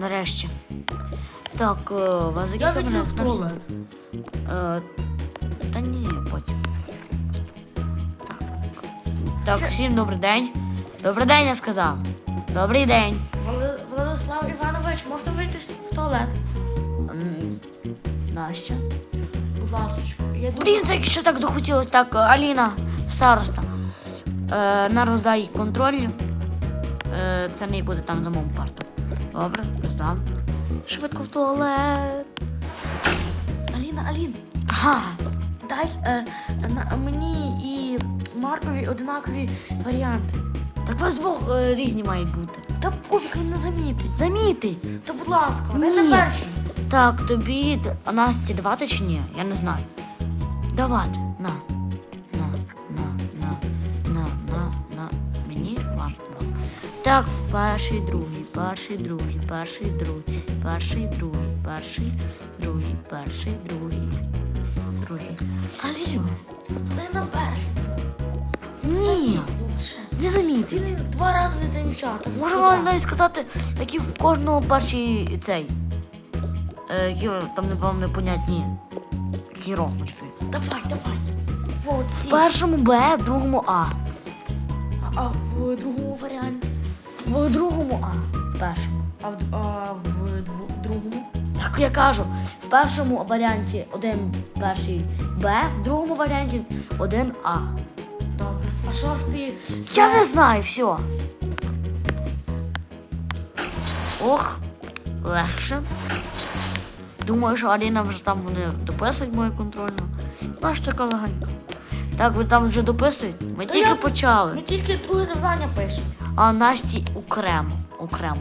Нарешті. Так, е, вас за Я кілька хотів в туалет. Е, та ні, потім. Так. Так, всім добрий день. Добрий день, я сказав. Добрий день. Вла- Владислав Іванович, можна вийти в туалет? М, Настя. Будь ласка. Я дуже... Блін, це якщо так захотілося, так, Аліна, староста. Е, на роздай контроль. Е, це не буде там за мову парту. Добре, роздам. Швидко в туалет. Аліна, Алін, Ага. дай е, на, мені і Маркові одинакові варіанти. Так у вас двох е, різні мають бути. Та пофіг він не замітить. Замітить. Та будь ласка, не Ні. на перший. Так, тобі д- а Насті давати чи ні? Я не знаю. Давати. На. На, на, на, на, на, на. Мені вам. вам. Так, в перший, другий, перший, другий, перший, другий, перший, другий, перший, другий, перший, другий, другий. Алін, дай на перший. Ні, не замітить. Він два рази не замічав. так Може що вам да. навіть сказати, які в кожного перший цей. Е, які там вам непонятні хірогліфи. Давай, давай. Ці. В першому Б, в другому. А, а в другому варіанті? В другому А. В першому. А в, д- а в дв- другому? Так я кажу, в першому варіанті один перший Б, в другому варіанті один А. Добре. А шостий? Я не знаю, все. Ох, легше. Думаю, що Аліна вже там вони дописують мою контрольну. Бачите, така легенька. Так, ви там вже дописуєте? Ми Та тільки я- почали. Ми тільки друге завдання пишемо. А Насті окремо. Окремо.